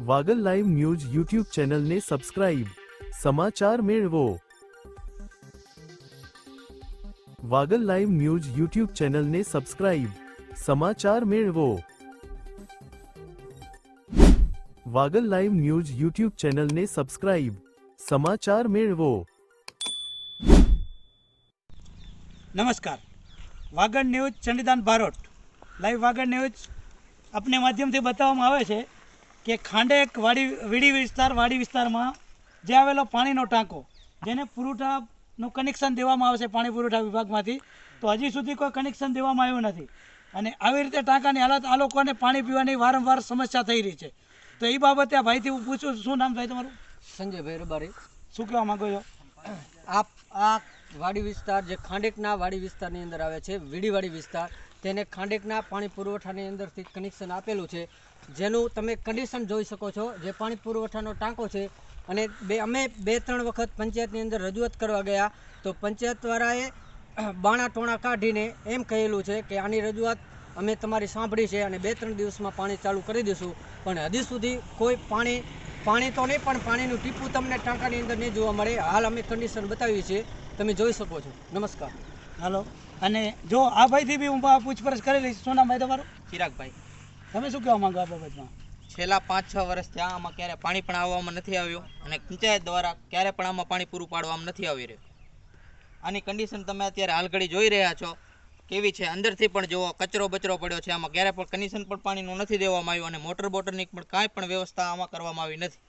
Wagle live news YouTube ચેનલને subscribe. સમાચાર મેળવો. વાગલ લાઈવ ન્યૂઝ યુટ્યુબ ચેનલને સબસ્ક્રાઇબ. સમાચાર મેળવો. વાગલ લાઈવ ન્યૂઝ યુટ્યુબ ચેનલને સબસ્ક્રાઇબ. સમાચાર મેળવો. નમસ્કાર. Vagad news Chandidan Barot. Live Vagad news આપને માધ્યમથી બતાવવામાં આવે છે કે ખાંડેક વાડી વીડી વિસ્તાર વાડી વિસ્તારમાં જે આવેલો પાણીનો ટાંકો જેને પુરવઠાનું કનેક્શન દેવામાં આવશે પાણી પુરવઠા વિભાગમાંથી તો હજી સુધી કોઈ કનેક્શન દેવામાં આવ્યું નથી. અને આવી રીતે ટાંકાની હાલત આ લોકોને પાણી પીવાની વારંવાર સમસ્યા થઈ રહી છે. તો એ બાબતે આ ભાઈથી હું પૂછું શું નામ થાય તમારું? સંજયભાઈ રબારી. શું કહેવા માંગો છો? આપ આ વાડી વિસ્તાર જે ખાંડેકના વાડી વિસ્તારની અંદર આવે છે વીડીવાડી વિસ્તાર તેને ખાંડેકના પાણી પુરવઠાની અંદરથી કનેક્શન આપેલું છે. જેનું તમે કન્ડિશન જોઈ શકો છો, જે પાણી પુરવઠાનો ટાંકો છે અને બે, અમે બે ત્રણ વખત પંચાયતની અંદર રજૂઆત કરવા ગયા તો પંચાયતવાળાએ બાણા ટોણા કાઢીને એમ કહેલું છે કે આની રજૂઆત અમે તમારી સાંભળી છે અને બે ત્રણ દિવસમાં પાણી ચાલુ કરી દઈશું. પણ હજી સુધી કોઈ પાણી પાણી તો નહીં, પણ પાણીનું ટીપું તમને ટાંકાની અંદર નહીં જોવા મળે. હાલ અમે કન્ડિશન બતાવીએ છીએ. તમે જોઈ શકો છો. નમસ્કાર. હાલો. અને જો આ ભાઈથી બી હું પૂછપરછ કરી લઈશ શું નામ ભાઈ તમારું? ચિરાગભાઈ. તમે શું કહેવા માંગો આ બાબતમાં? છેલ્લા પાંચ છ વર્ષથી આમાં ક્યારે પાણી પણ આવવામાં નથી આવ્યું અને પંચાયત દ્વારા ક્યારે પણ આમાં પાણી પૂરું પાડવામાં નથી આવી રહ્યું. આની કન્ડિશન તમે અત્યારે હાલ ઘડી જોઈ રહ્યા છો. કેવી છે? અંદરથી પણ જુઓ કચરો બચરો પડ્યો છે. આમાં ક્યારે પણ કન્ડિશન પણ પાણીનું નથી દેવામાં આવ્યું અને મોટર બોટરની પણ કાંઈ પણ વ્યવસ્થા આમાં કરવામાં આવી નથી.